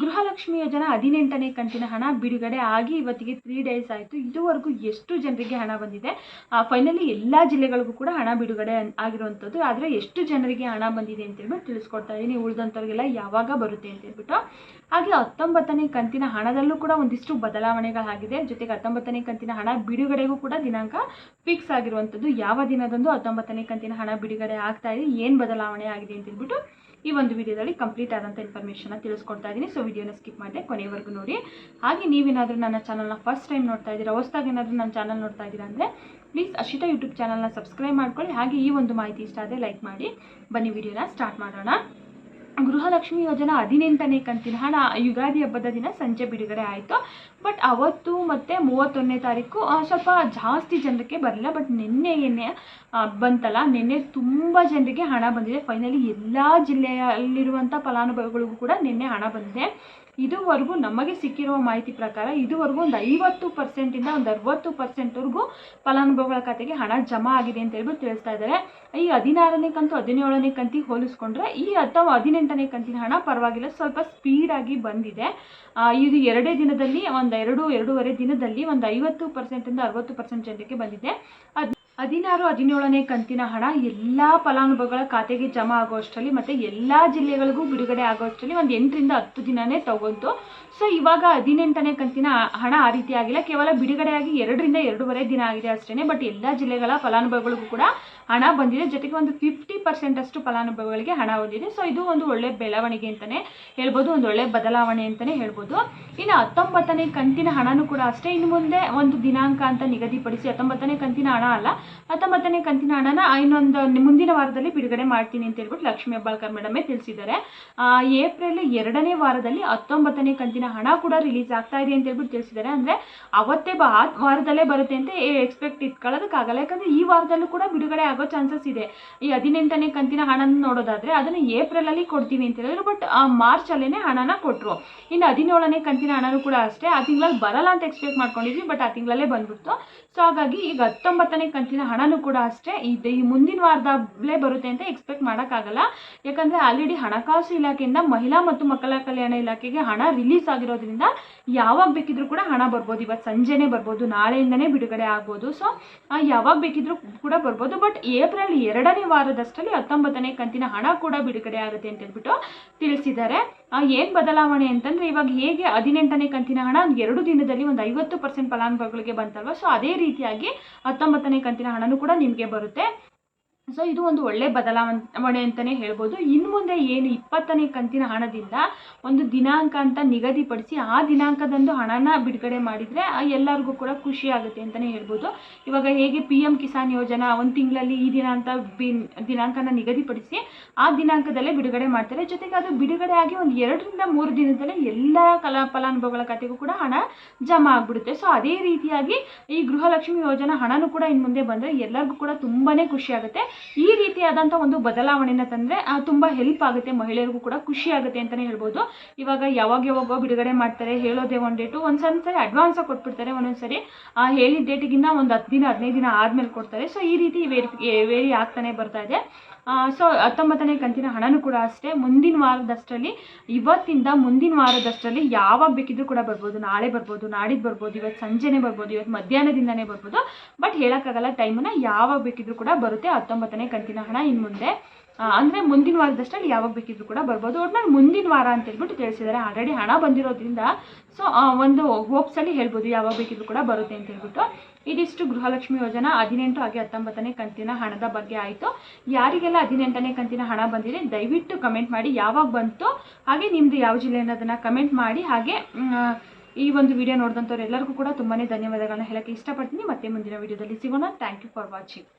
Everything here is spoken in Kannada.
ಗೃಹಲಕ್ಷ್ಮಿ ಜನ ಹದಿನೆಂಟನೇ ಕಂತಿನ ಹಣ ಬಿಡುಗಡೆ ಆಗಿ ಇವತ್ತಿಗೆ ತ್ರೀ ಡೇಸ್ ಆಯಿತು. ಇದುವರೆಗೂ ಎಷ್ಟು ಜನರಿಗೆ ಹಣ ಬಂದಿದೆ? ಫೈನಲಿ ಎಲ್ಲ ಜಿಲ್ಲೆಗಳಿಗೂ ಕೂಡ ಹಣ ಬಿಡುಗಡೆ ಆಗಿರುವಂಥದ್ದು. ಆದರೆ ಎಷ್ಟು ಜನರಿಗೆ ಹಣ ಬಂದಿದೆ ಅಂತ ಹೇಳ್ಬಿಟ್ಟು ತಿಳಿಸ್ಕೊಡ್ತಾ ಇದ್ದೀನಿ. ಉಳಿದಂಥವ್ರಿಗೆಲ್ಲ ಯಾವಾಗ ಬರುತ್ತೆ ಅಂತ ಹೇಳ್ಬಿಟ್ಟು. ಹಾಗೆ ಹತ್ತೊಂಬತ್ತನೇ ಕಂತಿನ ಹಣದಲ್ಲೂ ಕೂಡ ಒಂದಿಷ್ಟು ಬದಲಾವಣೆಗಳಾಗಿದೆ. ಜೊತೆಗೆ ಹತ್ತೊಂಬತ್ತನೇ ಕಂತಿನ ಹಣ ಬಿಡುಗಡೆಗೂ ಕೂಡ ದಿನಾಂಕ ಫಿಕ್ಸ್ ಆಗಿರುವಂಥದ್ದು. ಯಾವ ದಿನದಂದು ಹತ್ತೊಂಬತ್ತನೇ ಕಂತಿನ ಹಣ ಬಿಡುಗಡೆ ಆಗ್ತಾ ಇದೆ? ಏನು ಬದಲಾವಣೆ ಆಗಿದೆ ಅಂತ ಹೇಳ್ಬಿಟ್ಟು ಈ ಒಂದು ವಿಡಿಯೋದಲ್ಲಿ ಕಂಪ್ಲೀಟ್ ಆದಂಥ ಇನ್ಫಾರ್ಮೇಷನ್ನ ತಿಳಿಸ್ಕೊಡ್ತಾ ಇದ್ದೀನಿ. ಸೊ ವಿಡಿಯೋನ ಸ್ಕಿಪ್ ಮಾಡಿದೆ ಕೊನೆವರೆಗೂ ನೋಡಿ. ಹಾಗೆ ನೀವೇನಾದರೂ ನನ್ನ ಚಾನಲ್ನ ಫಸ್ಟ್ ಟೈಮ್ ನೋಡ್ತಾ ಇದ್ದೀರಾ, ಹೊಸದಾಗಿ ಏನಾದರೂ ನನ್ನ ಚಾನಲ್ ನೋಡ್ತಾ ಇದ್ದೀರಾ ಅಂದರೆ ಪ್ಲೀಸ್ ಅಶಿತಾ ಯೂಟ್ಯೂಬ್ ಚಾನಲ್ನ ಸಬ್ಸ್ಕ್ರೈಬ್ ಮಾಡ್ಕೊಳ್ಳಿ. ಹಾಗೆ ಈ ಒಂದು ಮಾಹಿತಿ ಇಷ್ಟ ಆದರೆ ಲೈಕ್ ಮಾಡಿ. ಬನ್ನಿ, ವಿಡಿಯೋನ ಸ್ಟಾರ್ಟ್ ಮಾಡೋಣ. ಗೃಹಲಕ್ಷ್ಮಿ ಯೋಜನಾ ಹದಿನೆಂಟನೇ ಕಂತಿನ ಹಣ ಯುಗಾದಿ ಹಬ್ಬದ ದಿನ ಸಂಜೆ ಬಿಡುಗಡೆ ಆಯಿತು. ಬಟ್ ಅವತ್ತು ಮತ್ತು ಮೂವತ್ತೊಂದನೇ ತಾರೀಕು ಸ್ವಲ್ಪ ಜಾಸ್ತಿ ಜನರಿಗೆ ಬರಲಿಲ್ಲ. ಬಟ್ ನಿನ್ನೆ ಏನೇ ಬಂತಲ್ಲ, ನಿನ್ನೆ ತುಂಬ ಜನರಿಗೆ ಹಣ ಬಂದಿದೆ. ಫೈನಲಿ ಎಲ್ಲ ಜಿಲ್ಲೆಯಲ್ಲಿರುವಂಥ ಫಲಾನುಭವಿಗಳಿಗೂ ಕೂಡ ನಿನ್ನೆ ಹಣ ಬಂದಿದೆ. ಇದುವರೆಗೂ ನಮಗೆ ಸಿಕ್ಕಿರುವ ಮಾಹಿತಿ ಪ್ರಕಾರ ಇದುವರೆಗೂ ಒಂದು ಐವತ್ತು ಪರ್ಸೆಂಟಿಂದ ಒಂದು ಅರವತ್ತು ಪರ್ಸೆಂಟ್ವರೆಗೂ ಫಲಾನುಭವಿಗಳ ಖಾತೆಗೆ ಹಣ ಜಮಾ ಆಗಿದೆ ಅಂತ ಹೇಳ್ಬಿಟ್ಟು ತಿಳಿಸ್ತಾ ಇದ್ದಾರೆ. ಈ ಹದಿನಾರನೇ ಕಂತು, ಹದಿನೇಳನೇ ಕಂತಿಗೆ ಹೋಲಿಸ್ಕೊಂಡ್ರೆ ಈ ಅಥವಾ ಹದಿನೆಂಟನೇ ಕಂತಿನ ಹಣ ಪರವಾಗಿಲ್ಲ, ಸ್ವಲ್ಪ ಸ್ಪೀಡಾಗಿ ಬಂದಿದೆ. ಇದು ಎರಡೇ ದಿನದಲ್ಲಿ, ಒಂದು ಎರಡು, ಎರಡೂವರೆ ದಿನದಲ್ಲಿ ಒಂದು ಐವತ್ತು ಪರ್ಸೆಂಟಿಂದ ಅರವತ್ತು ಪರ್ಸೆಂಟ್ ಜನರಿಗೆ ಬಂದಿದೆ. ಅದ್ ಹದಿನಾರು, ಹದಿನೇಳನೇ ಕಂತಿನ ಹಣ ಎಲ್ಲ ಫಲಾನುಭವಿಗಳ ಖಾತೆಗೆ ಜಮಾ ಆಗುವಷ್ಟರಲ್ಲಿ ಮತ್ತು ಎಲ್ಲ ಜಿಲ್ಲೆಗಳಿಗೂ ಬಿಡುಗಡೆ ಆಗುವಷ್ಟರಲ್ಲಿ ಒಂದು ಎಂಟರಿಂದ ಹತ್ತು ದಿನನೇ ತಗೊಂತು ಸೊ ಇವಾಗ ಹದಿನೆಂಟನೇ ಕಂತಿನ ಹಣ ಆ ರೀತಿ ಆಗಿಲ್ಲ. ಕೇವಲ ಬಿಡುಗಡೆಯಾಗಿ ಎರಡರಿಂದ ಎರಡೂವರೆ ದಿನ ಆಗಿದೆ ಅಷ್ಟೇ ಬಟ್ ಎಲ್ಲ ಜಿಲ್ಲೆಗಳ ಫಲಾನುಭವಿಗಳಿಗೂ ಕೂಡ ಹಣ ಬಂದಿದೆ. ಜೊತೆಗೆ ಒಂದು ಫಿಫ್ಟಿ ಪರ್ಸೆಂಟ್ ಅಷ್ಟು ಫಲಾನುಭವಿಗಳಿಗೆ ಹಣ ಬಂದಿದೆ. ಸೊ ಇದು ಒಂದು ಒಳ್ಳೆ ಬೆಳವಣಿಗೆ ಅಂತಲೇ ಹೇಳ್ಬೋದು, ಒಂದು ಒಳ್ಳೆ ಬದಲಾವಣೆ ಅಂತಲೇ ಹೇಳ್ಬೋದು. ಇನ್ನು ಹತ್ತೊಂಬತ್ತನೇ ಕಂತಿನ ಹಣನೂ ಕೂಡ ಅಷ್ಟೇ. ಇನ್ನು ಮುಂದೆ ಒಂದು ದಿನಾಂಕ ಅಂತ ನಿಗದಿಪಡಿಸಿ ಹತ್ತೊಂಬತ್ತನೇ ಕಂತಿನ ಹಣ ಅಲ್ಲ ಹತ್ತೊಂಬತ್ತನೇ ಕಂತಿನ ಹಣನ ಇನ್ನೊಂದು ಮುಂದಿನ ವಾರದಲ್ಲಿ ಬಿಡುಗಡೆ ಮಾಡ್ತೀನಿ ಅಂತ ಹೇಳ್ಬಿಟ್ಟು ಲಕ್ಷ್ಮೀ ಹೆಬ್ಬಾಳ್ಕರ್ ಮೇಡಮೇ ತಿಳಿಸಿದ್ದಾರೆ. ಏಪ್ರಿಲ್ ಎರಡನೇ ವಾರದಲ್ಲಿ ಹತ್ತೊಂಬತ್ತನೇ ಕಂತಿನ ಹಣ ಕೂಡ ರಿಲೀಸ್ ಆಗ್ತಾ ಇದೆ ಅಂತ ಹೇಳ್ಬಿಟ್ಟು ತಿಳಿಸಿದ್ದಾರೆ. ಅಂದರೆ ಅವತ್ತೇ ಬಾ ವಾರದಲ್ಲೇ ಬರುತ್ತೆ ಅಂತ ಎಕ್ಸ್ಪೆಕ್ಟ್ ಇಟ್ಕೊಳ್ಳೋದಕ್ಕಾಗಲ್ಲ. ಯಾಕಂದರೆ ಈ ವಾರದಲ್ಲೂ ಕೂಡ ಬಿಡುಗಡೆ ಆಗೋ ಚಾನ್ಸಸ್ ಇದೆ. ಈ ಹದಿನೆಂಟನೇ ಕಂತಿನ ಹಣನ ನೋಡೋದಾದ್ರೆ ಅದನ್ನು ಏಪ್ರಿಲಲ್ಲಿ ಕೊಡ್ತೀವಿ ಅಂತ ಹೇಳಿದ್ರು. ಬಟ್ ಮಾರ್ಚಲ್ಲೇ ಹಣನ ಕೊಟ್ಟರು ಇನ್ನು ಹದಿನೇಳನೇ ಕಂತಿನ ಹಣನೂ ಕೂಡ ಅಷ್ಟೇ. ಆ ತಿಂಗಳಲ್ಲಿ ಬರಲ್ಲ ಅಂತ ಎಕ್ಸ್ಪೆಕ್ಟ್ ಮಾಡ್ಕೊಂಡಿದ್ವಿ. ಬಟ್ ಆ ತಿಂಗಳಲ್ಲೇ ಬಂದ್ಬಿಡ್ತು. ಸೊ ಹಾಗಾಗಿ ಈಗ ಹತ್ತೊಂಬತ್ತನೇ ಕಂತಿನ ಹಣನೂ ಕೂಡ ಅಷ್ಟೇ. ಈ ಮುಂದಿನ ವಾರದಲ್ಲೇ ಬರುತ್ತೆ ಅಂತ ಎಕ್ಸ್ಪೆಕ್ಟ್ ಮಾಡೋಕ್ಕಾಗಲ್ಲ. ಯಾಕಂದರೆ ಆಲ್ರೆಡಿ ಹಣಕಾಸು ಇಲಾಖೆಯಿಂದ ಮಹಿಳಾ ಮತ್ತು ಮಕ್ಕಳ ಕಲ್ಯಾಣ ಇಲಾಖೆಗೆ ಹಣ ರಿಲೀಸ್ ಆಗಿರೋದ್ರಿಂದ ಯಾವಾಗ ಬೇಕಿದ್ರೂ ಕೂಡ ಹಣ ಬರ್ಬೋದು. ಇವತ್ತು ಸಂಜೆನೇ ಬರ್ಬೋದು, ನಾಳೆಯಿಂದನೇ ಬಿಡುಗಡೆ ಆಗ್ಬೋದು. ಸೊ ಯಾವಾಗ ಬೇಕಿದ್ರೂ ಕೂಡ ಬರ್ಬೋದು. ಬಟ್ ಏಪ್ರಿಲ್ ಎರಡನೇ ವಾರದಷ್ಟರಲ್ಲಿ ಹತ್ತೊಂಬತ್ತನೇ ಕಂತಿನ ಹಣ ಕೂಡ ಬಿಡುಗಡೆ ಆಗುತ್ತೆ ಅಂತ ಹೇಳ್ಬಿಟ್ಟು ತಿಳಿಸಿದ್ದಾರೆ. ಏನು ಬದಲಾವಣೆ ಅಂತಂದರೆ ಇವಾಗ ಹೇಗೆ ಹದಿನೆಂಟನೇ ಕಂತಿನ ಹಣ ಎರಡು ದಿನದಲ್ಲಿ ಒಂದು ಐವತ್ತು ಪರ್ಸೆಂಟ್ ಫಲಾನುಭವಿಗಳಿಗೆ ಬಂತಲ್ವ? ಸೊ ಅದೇ ರೀತಿಯಾಗಿ ಹತ್ತೊಂಬತ್ತನೇ ಕಂತಿನ ಹಣನೂ ಕೂಡ ನಿಮಗೆ ಬರುತ್ತೆ. ಸೊ ಇದು ಒಂದು ಒಳ್ಳೆ ಬದಲಾವಣೆ ಅಂತಲೇ ಹೇಳ್ಬೋದು. ಇನ್ನು ಮುಂದೆ ಏನು ಇಪ್ಪತ್ತನೇ ಕಂತಿನ ಹಣದಿಂದ ಒಂದು ದಿನಾಂಕ ಅಂತ ನಿಗದಿಪಡಿಸಿ ಆ ದಿನಾಂಕದಂದು ಹಣನ ಬಿಡುಗಡೆ ಮಾಡಿದರೆ ಎಲ್ಲರಿಗೂ ಕೂಡ ಖುಷಿ ಆಗುತ್ತೆ ಅಂತಲೇ ಹೇಳ್ಬೋದು. ಇವಾಗ ಹೇಗೆ ಪಿ ಎಂ ಕಿಸಾನ್ ಯೋಜನಾ ಒಂದು ತಿಂಗಳಲ್ಲಿ ಈ ದಿನ ಅಂತ ದಿನಾಂಕನ ನಿಗದಿಪಡಿಸಿ ಆ ದಿನಾಂಕದಲ್ಲೇ ಬಿಡುಗಡೆ ಮಾಡ್ತಾರೆ. ಜೊತೆಗೆ ಅದು ಬಿಡುಗಡೆ ಆಗಿ ಒಂದು ಎರಡರಿಂದ ಮೂರು ದಿನದಲ್ಲೇ ಎಲ್ಲ ಕಲಾ ಫಲಾನುಭವಿಗಳ ಖಾತೆಗೂ ಕೂಡ ಹಣ ಜಮಾ ಆಗಿಬಿಡುತ್ತೆ. ಸೊ ಅದೇ ರೀತಿಯಾಗಿ ಈ ಗೃಹಲಕ್ಷ್ಮಿ ಯೋಜನಾ ಹಣನೂ ಕೂಡ ಇನ್ನು ಮುಂದೆ ಬಂದರೆ ಎಲ್ಲರಿಗೂ ಕೂಡ ತುಂಬಾ ಖುಷಿ ಆಗುತ್ತೆ. ಈ ರೀತಿಯಾದಂಥ ಒಂದು ಬದಲಾವಣೆನ ತಂದರೆ ತುಂಬ ಹೆಲ್ಪ್ ಆಗುತ್ತೆ, ಮಹಿಳೆಯರಿಗೂ ಕೂಡ ಖುಷಿ ಆಗುತ್ತೆ ಅಂತಲೇ ಹೇಳ್ಬೋದು. ಇವಾಗ ಯಾವಾಗ ಯಾವಾಗೋ ಬಿಡುಗಡೆ ಮಾಡ್ತಾರೆ, ಹೇಳೋದೇ ಒಂದು ಡೇಟು ಒಂದ್ಸಲ ಸರಿ ಅಡ್ವಾನ್ಸಾಗಿ ಕೊಟ್ಬಿಡ್ತಾರೆ, ಒಂದೊಂದು ಸರಿ, ಆ ಹೇಳಿದ ಡೇಟಿಗಿನ್ನ ಒಂದು ಹತ್ತು ದಿನ, ಹದಿನೈದು ದಿನ ಆದಮೇಲೆ ಕೊಡ್ತಾರೆ. ಸೊ ಈ ರೀತಿ ವೇರಿ ವೇರಿ ಆಗ್ತಾನೆ ಬರ್ತಾ ಇದೆ. ಸೊ ಹತ್ತೊಂಬತ್ತನೇ ಕಂತಿನ ಹಣನೂ ಕೂಡ ಅಷ್ಟೇ. ಮುಂದಿನ ವಾರದಷ್ಟರಲ್ಲಿ, ಇವತ್ತಿಂದ ಮುಂದಿನ ವಾರದಷ್ಟರಲ್ಲಿ ಯಾವಾಗ ಬೇಕಿದ್ರೂ ಕೂಡ ಬರ್ಬೋದು. ನಾಳೆ ಬರ್ಬೋದು, ನಾಡಿದ್ದು ಬರ್ಬೋದು, ಇವತ್ತು ಸಂಜೆನೇ ಬರ್ಬೋದು, ಇವತ್ತು ಮಧ್ಯಾಹ್ನದಿಂದನೇ ಬರ್ಬೋದು. ಬಟ್ ಹೇಳೋಕ್ಕಾಗಲ್ಲ ಟೈಮನ್ನು ಯಾವಾಗ ಬೇಕಿದ್ರೂ ಕೂಡ ಬರುತ್ತೆ ಹತ್ತೊಂಬತ್ತನೇ ಕಂತಿನ ಹಣ ಇನ್ನು ಮುಂದೆ. ಅಂದರೆ ಮುಂದಿನ ವಾರದಷ್ಟರಲ್ಲಿ ಯಾವಾಗ ಬೇಕಿದ್ರು ಕೂಡ ಬರ್ಬೋದು. ಒಟ್ನಲ್ಲಿ ಮುಂದಿನ ವಾರ ಅಂತ ಹೇಳ್ಬಿಟ್ಟು ತಿಳಿಸಿದ್ದಾರೆ. ಆಲ್ರೆಡಿ ಹಣ ಬಂದಿರೋದ್ರಿಂದ ಸೊ ಒಂದು ಹೋಪ್ಸಲ್ಲಿ ಹೇಳ್ಬೋದು ಯಾವಾಗ ಬೇಕಿದ್ರು ಕೂಡ ಬರುತ್ತೆ ಅಂತ ಹೇಳ್ಬಿಟ್ಟು. ಇದಿಷ್ಟು ಗೃಹಲಕ್ಷ್ಮಿ ಯೋಜನಾ ಹದಿನೆಂಟು ಹಾಗೆ ಹತ್ತೊಂಬತ್ತನೇ ಕಂತಿನ ಹಣದ ಬಗ್ಗೆ ಆಯಿತು. ಯಾರಿಗೆಲ್ಲ ಹದಿನೆಂಟನೇ ಕಂತಿನ ಹಣ ಬಂದಿದೆ, ದಯವಿಟ್ಟು ಕಮೆಂಟ್ ಮಾಡಿ ಯಾವಾಗ ಬಂತು ಹಾಗೆ ನಿಮ್ಮದು ಯಾವ ಜಿಲ್ಲೆ ಅನ್ನೋದನ್ನು ಕಮೆಂಟ್ ಮಾಡಿ. ಹಾಗೆ ಈ ಒಂದು ವಿಡಿಯೋ ನೋಡಿದಂಥವ್ರು ಎಲ್ಲರಿಗೂ ಕೂಡ ತುಂಬಾ ಧನ್ಯವಾದಗಳನ್ನ ಹೇಳೋಕ್ಕೆ ಇಷ್ಟಪಡ್ತೀನಿ. ಮತ್ತೆ ಮುಂದಿನ ವಿಡಿಯೋದಲ್ಲಿ ಸಿಗೋಣ. Thank you for watching